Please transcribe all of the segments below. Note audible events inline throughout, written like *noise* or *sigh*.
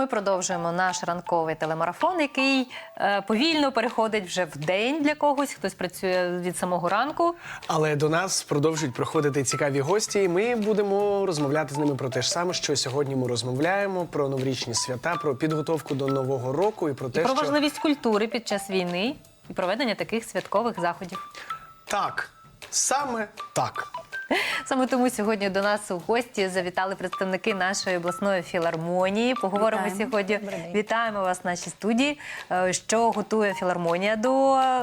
Ми продовжуємо наш ранковий телемарафон, який е, повільно переходить вже в день для когось. Хтось працює від самого ранку. Але до нас продовжують приходити цікаві гості, і ми будемо розмовляти з ними про те ж саме, що сьогодні ми розмовляємо про новорічні свята, про підготовку до нового року і про те, про що важливість культури під час війни і проведення таких святкових заходів. так, саме так. Саме тому сьогодні до нас у гості завітали представники нашої обласної філармонії. Поговоримо Вітаємо. сьогодні. Вітаємо вас в нашій студії. е, Що готує філармонія до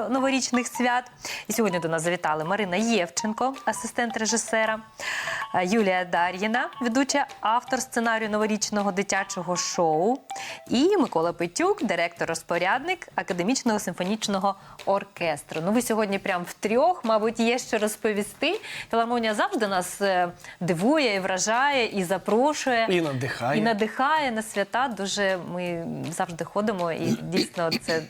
новорічних свят? І сьогодні до нас завітали Марина Євченко, асистент режисера, Юлія Дар'їна, ведуча автор сценарію новорічного дитячого шоу, і Микола Петюк, директор-розпорядник академічного симфонічного оркестру. Ну, ви сьогодні прям втрьох, мабуть, є що розповісти. Філармонія завжди нас е, дивує і вражає, і запрошує. І надихає. І надихає на свята. Дуже ми завжди ходимо, і дійсно це е,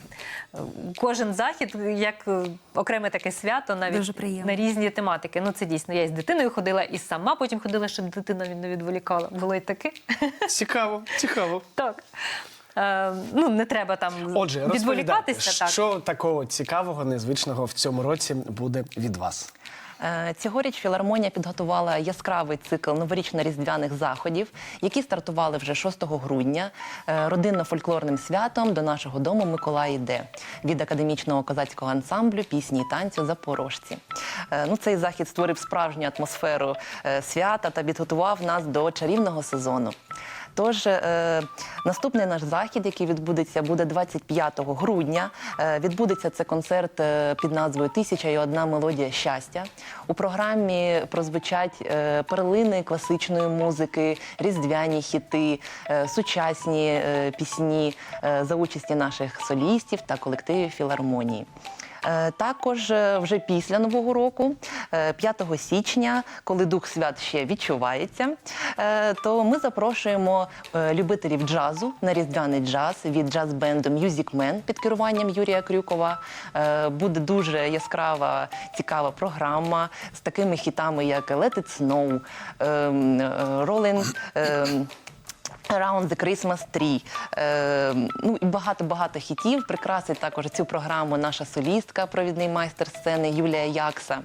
кожен захід як е, окреме таке свято, навіть Дуже приємно. на різні тематики. Ну це дійсно. Я і з дитиною ходила, і сама потім ходила, щоб дитина не відволікала. Було й таке. Цікаво, цікаво. Так. Е, ну, не треба там Отже, розповідайте, відволікатися. Так. що такого цікавого, незвичного в цьому році буде від вас. Е, Цьогоріч філармонія підготувала яскравий цикл новорічно-різдвяних заходів, які стартували вже 6 грудня е, родинно-фольклорним святом до нашого дому Миколай іде від академічного козацького ансамблю пісні і танцю Запорожці. Е, Ну, цей захід створив справжню атмосферу свята та підготував нас до чарівного сезону. Тож е, наступний наш захід, який відбудеться, буде 25 грудня. Е, відбудеться це концерт е, під назвою Тисяча і одна мелодія щастя. У програмі прозвучать е, перлини класичної музики, різдвяні хіти, е, сучасні е, пісні е, за участі наших солістів та колективів філармонії. Е, Також е, вже після нового року, е, 5 січня, коли дух свят ще відчувається, е, то ми запрошуємо е, любителів джазу на різдвяний джаз від джаз-бенду Music Man під керуванням Юрія Крюкова. Е, Буде дуже яскрава, цікава програма з такими хітами, як Let It Snow, ем, е, Rolling. Around the Christmas Tree. Е, ну і багато-багато хітів. Прикрасить також цю програму наша солістка, провідний майстер сцени Юлія Якса.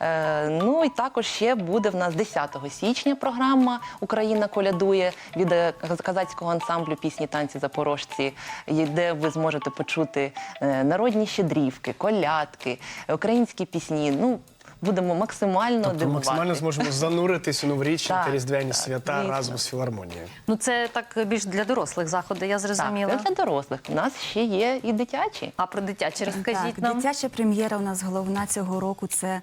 Е, ну і також ще буде в нас 10 січня програма Україна колядує від е, казацького ансамблю пісні танці Запорожці, де ви зможете почути е, народні щедрівки, колядки, українські пісні. Ну будемо максимально Тобто дивувати. максимально зможемо зануритись у новорічні та різдвяні свята звісно. разом з філармонією. Ну це так більш для дорослих заходи, я Так, зрозуміла. це для дорослих. У нас ще є і дитячі. А про дитячі розкажіть так, нам. дитяча прем'єра у нас головна цього року. Це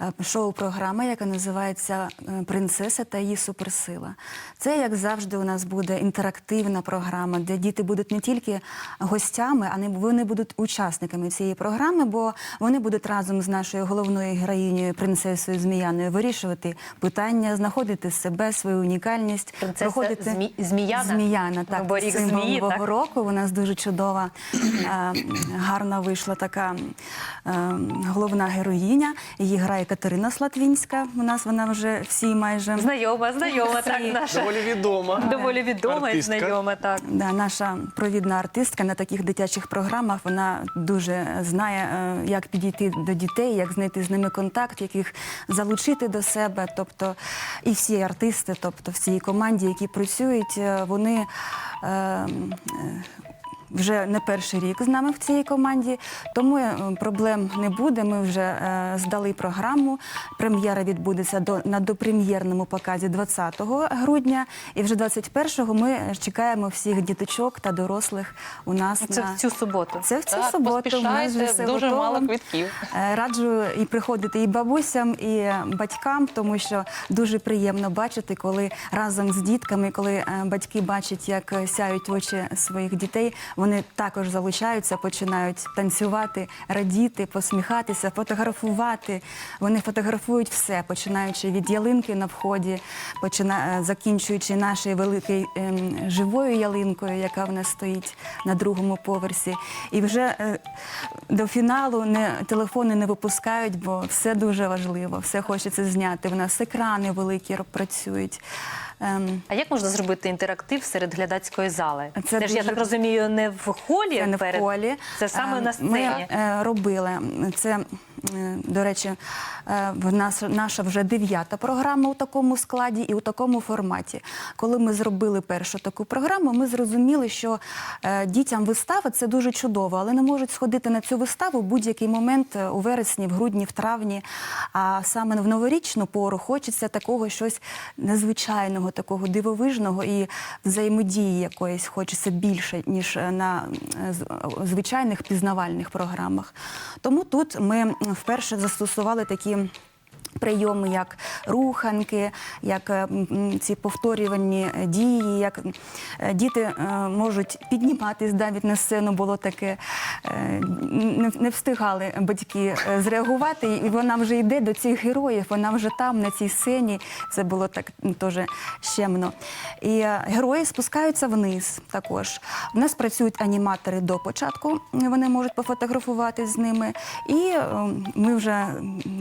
е, шоу-програма, яка називається е, Принцеса та її суперсила. Це, як завжди, у нас буде інтерактивна програма, де діти будуть не тільки гостями, а не вони будуть учасниками цієї програми, бо вони будуть разом з нашою головною героїнею, принцесою Зміяною, вирішувати питання, знаходити себе, свою унікальність, Принцеса Змі- Зміяна? Зміяна, так, Ну, бо рік змії, нового так? року. У нас дуже чудова, е, гарна вийшла така е, головна героїня. Її грає Катерина Слатвінська. У нас вона вже всі майже Знайома, знайома, так наша. Доволі відома. Доволі відома і знайома, так. Да, наша провідна артистка на таких дитячих програмах. Вона дуже знає, е, як підійти до дітей, як знайти з ними контакт, як яких залучити до себе. Тобто, і всі артисти, тобто в цій команді, які працюють, е, вони. е, е, вже не перший рік з нами в цій команді, тому е, проблем не буде. Ми вже е, здали програму. Прем'єра відбудеться до на допрем'єрному показі 20 грудня, і вже 21-го ми чекаємо всіх діточок та дорослих у нас Це на в цю суботу. це в цю Так, суботу. У нас вже все дуже готово. мало квитків. Е, Раджу і приходити і бабусям, і батькам, тому що дуже приємно бачити, коли разом з дітками, коли батьки бачать, як сяють очі своїх дітей, вони також залучаються, починають танцювати, радіти, посміхатися, фотографувати. Вони фотографують все, починаючи від ялинки на вході, почина... е, закінчуючи нашою великою ем, живою ялинкою, яка в нас стоїть на другому поверсі. І вже е, до фіналу не, телефони не випускають, бо все дуже важливо, все хочеться зняти. У нас екрани великі працюють. Ем, А як можна зробити інтерактив серед глядацької зали? Це Це, ж я так розумію, не в холі Це не в холі. це саме Е, на сцені. Ми е, робили це. Е, До речі, е, в нас наша вже дев'ята програма у такому складі і у такому форматі. Коли ми зробили першу таку програму, ми зрозуміли, що е, дітям вистава це дуже чудово, але не можуть сходити на цю виставу в будь-який момент у вересні, в грудні, в травні. А саме в новорічну пору хочеться такого щось незвичайного, такого дивовижного і взаємодії якоїсь хочеться більше, ніж на звичайних пізнавальних програмах. Тому тут ми вперше застосували такі. Прийоми, як руханки, як е, ці повторювані дії, як е, діти е, можуть підніматись навіть на сцену, було таке. Не, встигали батьки зреагувати, і вона вже йде до цих героїв, вона вже там, на цій сцені. Це було так теж щемно. І герої спускаються вниз також. У нас працюють аніматори до початку, вони можуть пофотографувати з ними. І ми вже,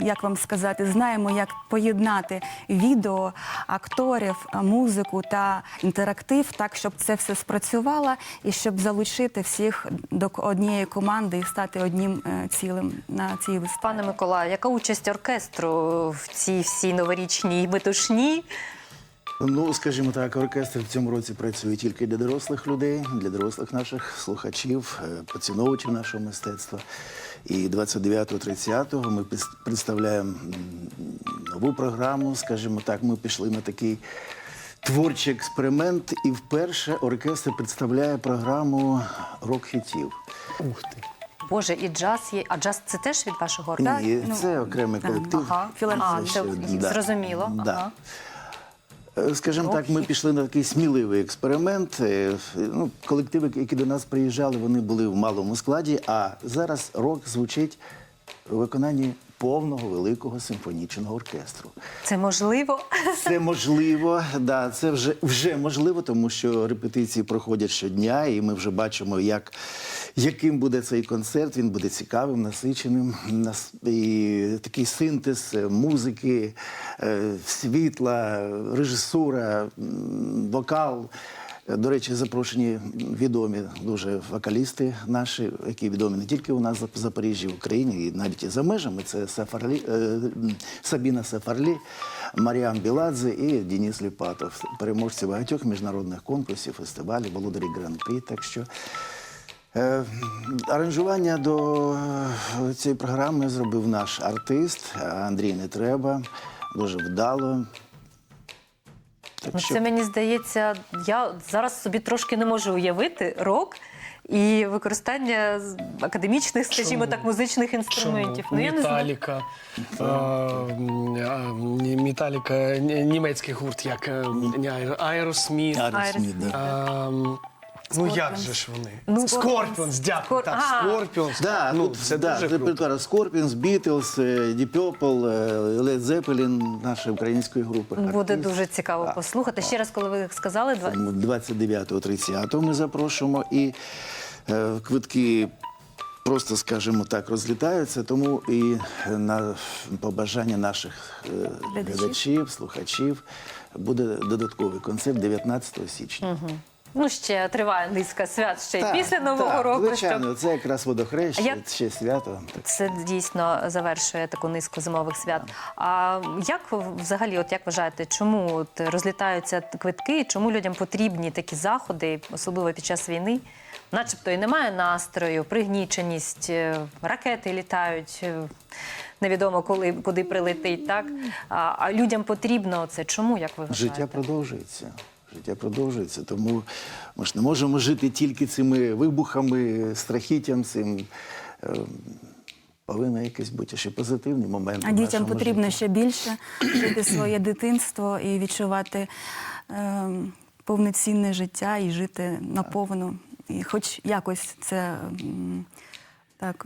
як вам сказати, знаємо, як поєднати відео, акторів, е, музику та інтерактив, так, щоб це все спрацювало і щоб залучити всіх до однієї команди і стати одним е, цілим на цій виставі. Пане Миколаю, яка участь оркестру в цій всій новорічній метушні? Ну, скажімо так, оркестр в цьому році працює тільки для дорослих людей, для дорослих наших слухачів, е, поціновувачів нашого мистецтва. І 29-30 ми представляємо нову програму. Скажімо так, ми пішли на такий творчий експеримент, і вперше оркестр представляє програму рок-хітів. Ух ти. Боже, і джаз є. А джаз це теж від вашого оркестру? Ні, ну, це окремий колектив. Ага, Філармонія. да. зрозуміло. Да. Ага. Е, Скажімо так, ми пішли на такий сміливий експеримент. Е, Ну, колективи, які до нас приїжджали, вони були в малому складі, а зараз рок звучить у виконанні повного великого симфонічного оркестру. Це можливо. Це можливо, да, це вже, вже можливо, тому що репетиції проходять щодня, і ми вже бачимо, як, яким буде цей концерт. Він буде цікавим, насиченим. І такий синтез е, музики, е, світла, режисура, вокал. До речі, запрошені відомі дуже вокалісти наші, які відомі не тільки у нас в Запоріжжі, в Україні, і навіть і за межами. Це Сафарлі, е, Сабіна Сафарлі, Маріам Біладзе і Денис Ліпатов, переможці багатьох міжнародних конкурсів, фестивалів, володарі гран-прі. Так що е, аранжування до е, цієї програми зробив наш артист Андрій Нетреба. Дуже вдало. Так Ну, що це мені здається, я зараз собі трошки не можу уявити рок і використання академічних, скажімо так, музичних інструментів. Чому? Ну я не. Металіка. а, Металіка, німецький гурт, як Аеросміт. Аеросміт, да. Ну як же ж вони? Ну, Скорпіонс, дякую. Скор- Так, А. Скорпіонс. Да, ну, тут, це да, дуже круто. репертуар Deep Purple, е, Led Zeppelin, нашої української групи. Буде Артист. дуже цікаво послухати. Ще раз, коли ви сказали, два- Тому 29-30 ми запрошуємо і е, квитки. Просто, скажімо так, розлітаються, тому і на побажання наших е, Глядачів. глядачів, слухачів буде додатковий концерт 19 січня. Ну ще триває низка свят ще й Так, після Нового так, року. Звичайно, це якраз водохреща, А як- ще свято. Так. Це дійсно завершує таку низку зимових свят. А як взагалі, от як вважаєте, чому от розлітаються квитки? Чому людям потрібні такі заходи, особливо під час війни? Начебто і немає настрою, пригніченість, е, ракети літають. е, Невідомо коли куди прилетить, так а, а людям потрібно це. Чому як ви вважаєте? Життя продовжується. Життя продовжується. Тому ми ж не можемо жити тільки цими вибухами, страхіттям цим. Е, Повинен якийсь бути ще позитивний момент. А дітям потрібно житті. ще більше жити своє дитинство і відчувати е, повноцінне життя і жити наповну. І хоч якось це так.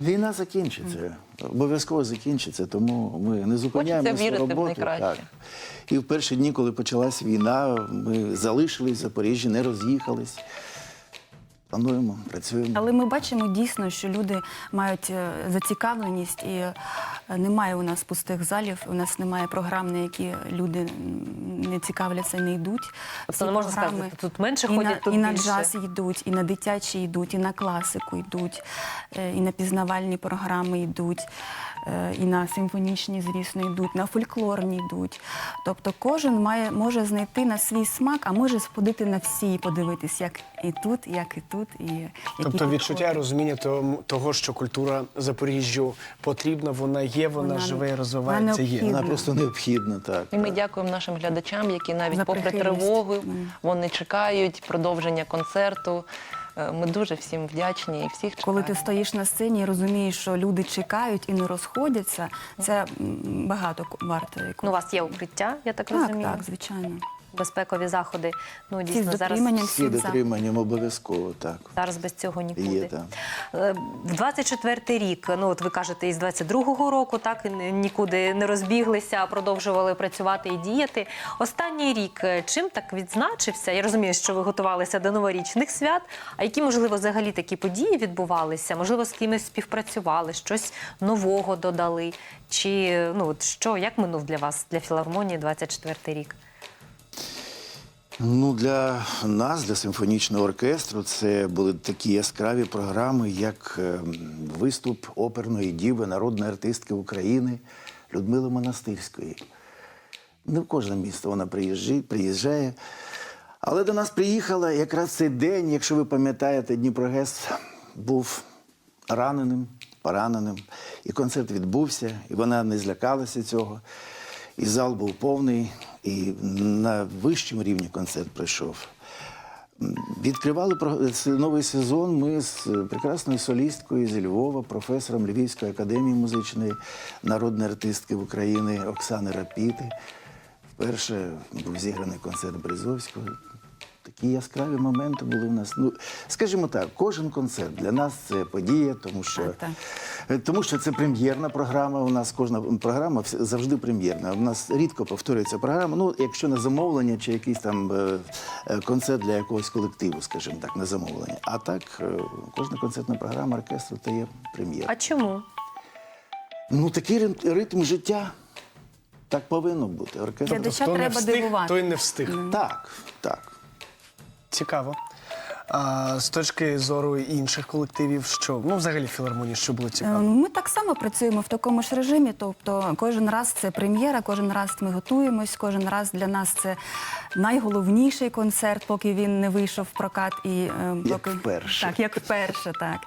Війна закінчиться, обов'язково закінчиться, тому ми не зупиняємо Хочеться свою вірити в роботу. Так. І в перші дні, коли почалась війна, ми залишились в Запоріжжі, не роз'їхались. Плануємо, працюємо. Але ми бачимо дійсно, що люди мають е, зацікавленість, і е, немає у нас пустих залів. У нас немає програм, на які люди не цікавляться, не йдуть. Тобто не можна сказати, тут менше і ходять, на, тут і на джаз йдуть, і на дитячі йдуть, і на класику йдуть, е, і на пізнавальні програми йдуть. Е, І на симфонічні, звісно, йдуть, на фольклорні йдуть. Тобто кожен має, може знайти на свій смак, а може сходити на всі і подивитись, як і тут, як і тут. І які Тобто підходи. відчуття розуміння того, що культура Запоріжжю потрібна, вона є, вона, Вона живе, і розвивається. вона Є. Вона просто необхідна, так. І ми так. дякуємо нашим глядачам, які навіть попри тривогу, вони чекають продовження концерту. Е, Ми дуже всім вдячні і всіх чекаємо. Коли ти стоїш на сцені і розумієш, що люди чекають і не розходяться, це багато варто. Ну, у вас є укриття, я так, так, розумію. так, звичайно. Безпекові заходи. Ну, дійсно, зараз, дотриманням Всі дотриманням обов'язково, так. зараз без цього нікуди. Є, так. Е, В 24-й рік, ну от ви кажете, із 22-го року, так нікуди не розбіглися, а продовжували працювати і діяти. Останній рік е, чим так відзначився? Я розумію, що ви готувалися до новорічних свят. А які, можливо, взагалі такі події відбувалися? Можливо, з кимось співпрацювали, щось нового додали? Чи ну от що, як минув для вас, для філармонії 24-й рік? Ну, для нас, для симфонічного оркестру, це були такі яскраві програми, як е, виступ оперної діви, народної артистки України Людмили Монастирської. Не в кожне місто вона приїжджає. Але до нас приїхала якраз цей день, якщо ви пам'ятаєте, Дніпрогес був раненим, пораненим. І концерт відбувся, і вона не злякалася цього. І зал був повний, і на вищому рівні концерт пройшов. Відкривали новий сезон ми з прекрасною солісткою зі Львова, професором Львівської академії музичної народної артистки України Оксани Рапіти. Вперше був зіграний концерт Березовського. Такі яскраві моменти були у нас. Ну, скажімо так, кожен концерт для нас це подія, тому що, Так, так. е, тому що це прем'єрна програма. У нас кожна програма завжди прем'єрна. У нас рідко повторюється програма. Ну, якщо на замовлення чи якийсь там е, е, концерт для якогось колективу, скажімо так, на замовлення. А так, кожна концертна програма оркестру то є прем'єра. А чому? Ну, такий ритм, життя. Так повинно бути. Оркестр. Глядача Хто треба встиг, дивувати. той не встиг. Так, так. Цікаво. А з точки зору інших колективів, що ну взагалі філармонії, що було Е, цікаво? Ми так само працюємо в такому ж режимі. Тобто, кожен раз це прем'єра, кожен раз ми готуємось, кожен раз для нас це найголовніший концерт, поки він не вийшов в прокат і е, Як поки вперше. так, як вперше, так.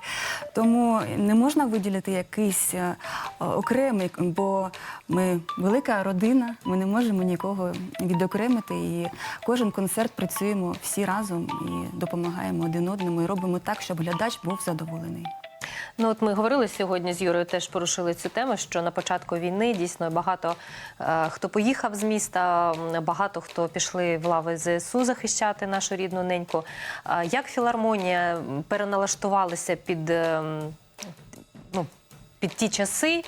Тому не можна виділити якийсь е, окремий, бо ми велика родина, ми не можемо нікого відокремити. І кожен концерт працюємо всі разом і допомагаємо один одному, і робимо так, щоб глядач був задоволений. Ну, от ми говорили сьогодні з Юрою, теж порушили цю тему, що на початку війни дійсно багато е, хто поїхав з міста, багато хто пішли в лави ЗСУ захищати нашу рідну неньку. А як філармонія переналаштувалася під. е, Ну, під ті часи, е,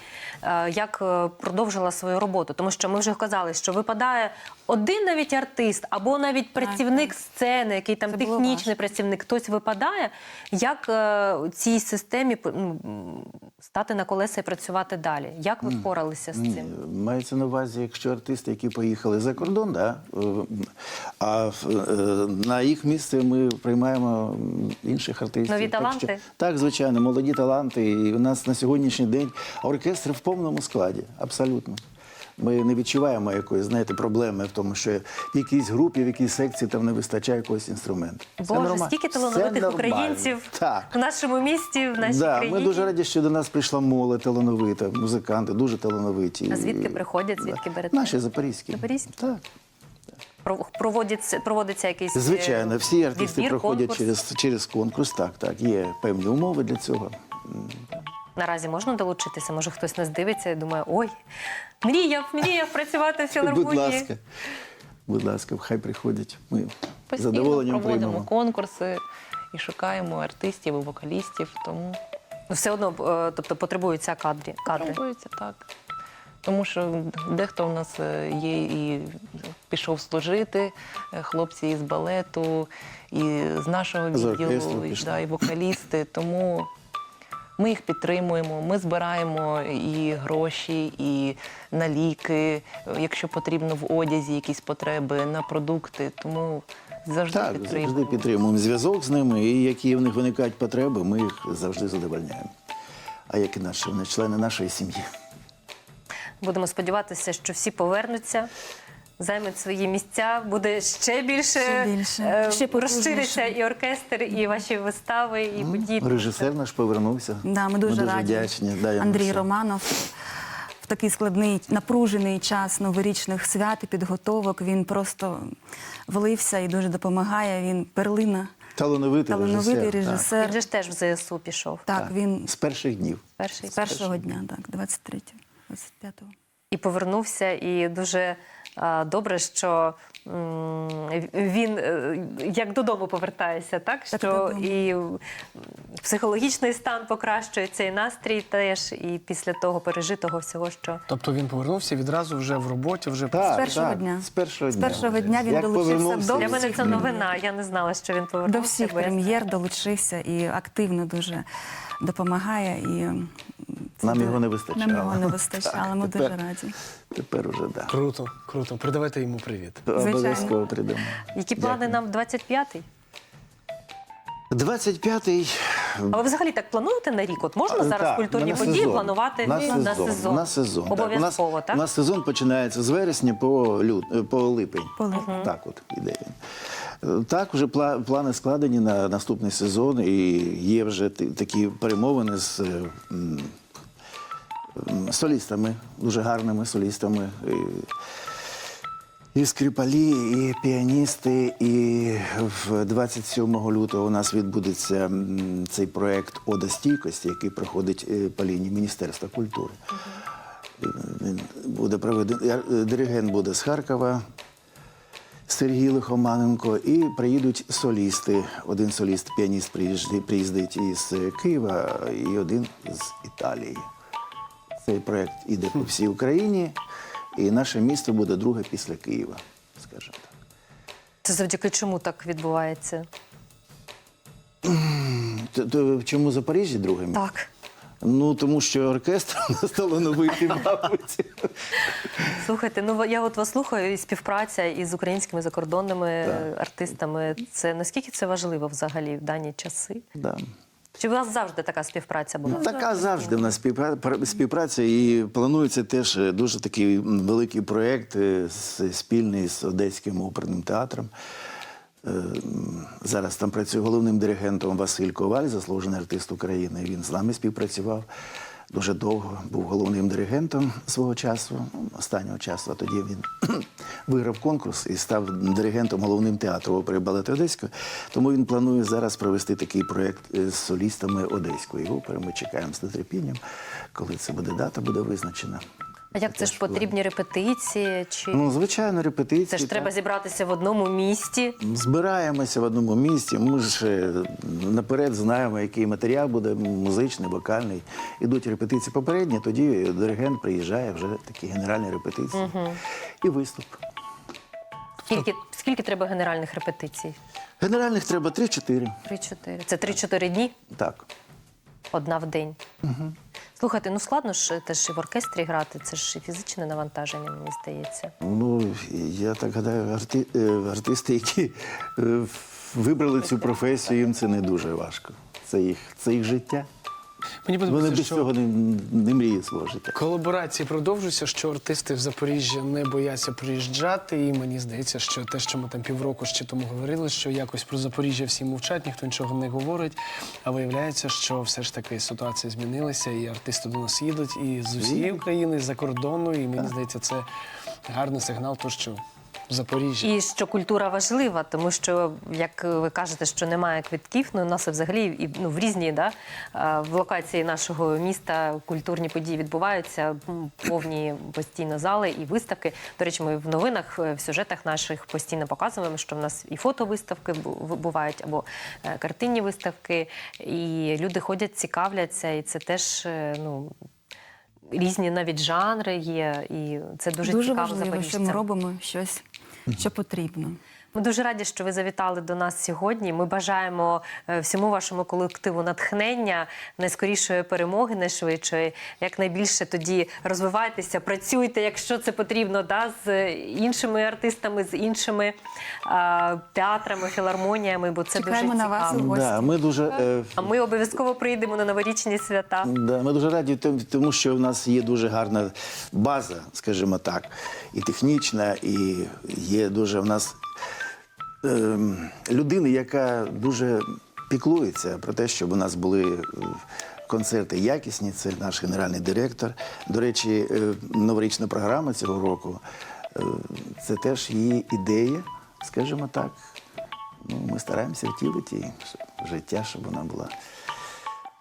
як е, продовжила свою роботу. Тому що ми вже казали, що випадає один навіть артист або навіть працівник сцени, який там Це технічний працівник, хтось випадає. Як е, у цій системі ну, стати на колеса і працювати далі? Як ви впоралися з Ні, цим? Мається на увазі, якщо артисти, які поїхали за кордон, да, е, а е, на їх місце ми приймаємо інших артистів. Нові Так таланти? що- так, звичайно, молоді таланти. І у нас на сьогоднішній день оркестр в повному складі, абсолютно. Ми не відчуваємо якоїсь, знаєте, проблеми в тому, що в якійсь групі, в якійсь секції там не вистачає якогось інструменту. Боже, стільки талановитих українців Так. в нашому місті, в нашій Да, країні. ми дуже раді, що до нас прийшла молодь талановита, музиканти, дуже талановиті. А звідки приходять, звідки берете? Наші запорізькі. Запорізькі? Так. Про- Проводиться, проводиться якийсь е, Звичайно, всі артисти відбір, проходять конкурс? через, через конкурс. Так, так. Є певні умови для цього. Наразі можна долучитися? Може, хтось нас дивиться і думає, ой, мріяв, мріяв працювати в *laughs* філармонії. Будь ласка. Будь ласка, хай приходять. Ми з Постійно задоволенням проводимо приймемо. конкурси і шукаємо артистів і вокалістів, тому Ну, все одно, е, тобто, потребуються кадри. кадри. пробується так. Тому що дехто у нас е, є і пішов служити, е, хлопці із балету, і з нашого З відділу, і, пішли. да, і вокалісти. Тому ми їх підтримуємо. Ми збираємо і гроші, і на ліки, якщо потрібно в одязі якісь потреби, на продукти. Тому завжди Так, підтримуємо. завжди підтримуємо зв'язок з ними, і які в них виникають потреби, ми їх завжди задовольняємо. А як і наші вони члени нашої сім'ї. Будемо сподіватися, що всі повернуться. Займуть свої місця, буде ще більше, Ще більше, е, ще потужніше. розшириться і оркестр, і ваші вистави, і події. Режисер наш повернувся. Да, ми дуже, раді. вдячні. Да, йому Андрій все. Романов в такий складний, напружений час новорічних свят і підготовок. Він просто влився і дуже допомагає. Він перлина, Талановитий, талановитий режисер. режисер. Він же ж теж в ЗСУ пішов. Так, він З перших днів. Перший з першого дня, так, 23-го, 25-го. і повернувся. І дуже добре, що він е, як додому повертається, так? Так, що додому. і психологічний стан покращується, і настрій теж, і після того пережитого всього, що Тобто він повернувся відразу вже в роботі, вже Так, першого так, дня. З першого З дня. першого дня він Як долучився до для мене це новина. Я не знала, що він повернувся. До всіх прем'єр долучився і активно дуже допомагає. І це Нам його не вистачало. Нам його не вистачало. Ми дуже раді. Тепер уже так. Круто, круто. Передавайте йому привіт. Обов'язково прийдемо. Які плани нам 25-й? 25-й. А ви взагалі так плануєте на рік? От можна А, зараз так, культурні на події сезон. планувати на сезон. на сезон? На сезон. так. У нас, так? У нас сезон починається з вересня по, лют, по липень. По липень. Так от іде він. Так, вже плани складені на наступний сезон, і є вже такі перемовини з е, солістами, дуже гарними солістами. І, скрипалі, і піаністи, і 27 лютого у нас відбудеться цей проект Ода стійкості, який проходить е, по лінії Міністерства культури. Він буде проведений. е, Диригент буде з Харкова. Сергій Лихоманенко, і приїдуть солісти. Один соліст, піаніст приїздить із Києва, і один з Італії. Цей проект іде по всій Україні, і наше місто буде друге після Києва, скажімо так. Це завдяки чому так відбувається? Чому Запоріжжя друге місто? Так. Ну тому що оркестр *laughs* у нас талановитий, мабуть. Слухайте, ну я от вас слухаю, і співпраця із українськими закордонними е, артистами. Це наскільки це важливо взагалі в дані часи? Да. Чи у вас завжди така співпраця була? Ну, така завжди в нас співпра- співпраця, і планується теж е, дуже такий великий проєкт е, спільний з Одеським оперним театром. Е, Зараз там працює головним диригентом Василь Коваль, заслужений артист України. Він з нами співпрацював дуже довго, був головним диригентом свого часу, останнього часу. А тоді він *clears throat* виграв конкурс і став диригентом головним театру опери балету Одеської. Тому він планує зараз провести такий проєкт е, з солістами Одеської опери. Ми чекаємо з нетерпінням, коли це буде дата, буде визначена. А як це ж потрібні репетиції? Чи Ну, звичайно, репетиції. це ж так. треба зібратися в одному місті? Збираємося в одному місці. Ми ж е, наперед знаємо, який матеріал буде музичний, вокальний. Ідуть репетиції попередні, тоді диригент приїжджає вже такі генеральні репетиції і виступ. Скільки, скільки треба генеральних репетицій? Генеральних треба 3-4. Три-чотири. Це три-чотири дні, Так. одна в день. Слухайте, ну складно ж теж і в оркестрі грати, це ж і фізичне навантаження, мені здається. Ну, я так гадаю, арти... е, артисти, які е, вибрали цю професію, їм це не дуже важко. Це їх, це їх життя. Мені Вони подобається, без що цього не, не мріють життя. колаборації продовжуються, що артисти в Запоріжжя не бояться приїжджати. І мені здається, що те, що ми там півроку ще тому говорили, що якось про Запоріжжя всі мовчать, ніхто нічого не говорить. А виявляється, що все ж таки ситуація змінилася, і артисти до нас їдуть і з усієї України, і з-за кордону. І мені здається, це гарний сигнал, то що в Запоріжжі. І що культура важлива, тому що, як ви кажете, що немає квитків, ну у нас взагалі і ну, в різні да, в локації нашого міста культурні події відбуваються, повні постійно зали і виставки. До речі, ми в новинах, е, в сюжетах наших постійно показуємо, що в нас і фотовиставки бувають, або е, картинні виставки, і люди ходять, цікавляться, і це теж е, ну. різні навіть жанри є, і це дуже, Дуже цікаво важливо, що ми робимо щось, що потрібно. Ми дуже раді, що ви завітали до нас сьогодні. Ми бажаємо е, всьому вашому колективу натхнення, найскорішої перемоги, найшвидшої. Якнайбільше тоді розвивайтеся, працюйте, якщо це потрібно, да, з іншими артистами, з іншими а, театрами, філармоніями, бо це Чекаємо дуже на вас у гості. Да, ми дуже. е, А ми обов'язково прийдемо на новорічні свята. Да, ми дуже раді, тому що в нас є дуже гарна база, скажімо так, і технічна, і є дуже в нас ем, людина, яка дуже піклується про те, щоб у нас були е, концерти якісні. Це наш генеральний директор. До речі, е, новорічна програма цього року е, це теж її ідея, скажімо так. Ну, ми стараємося втілити її життя, щоб вона була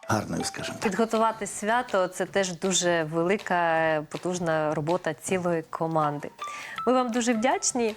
гарною, скажімо. Підготувати свято це теж дуже велика, потужна робота цілої команди. Ми вам дуже вдячні.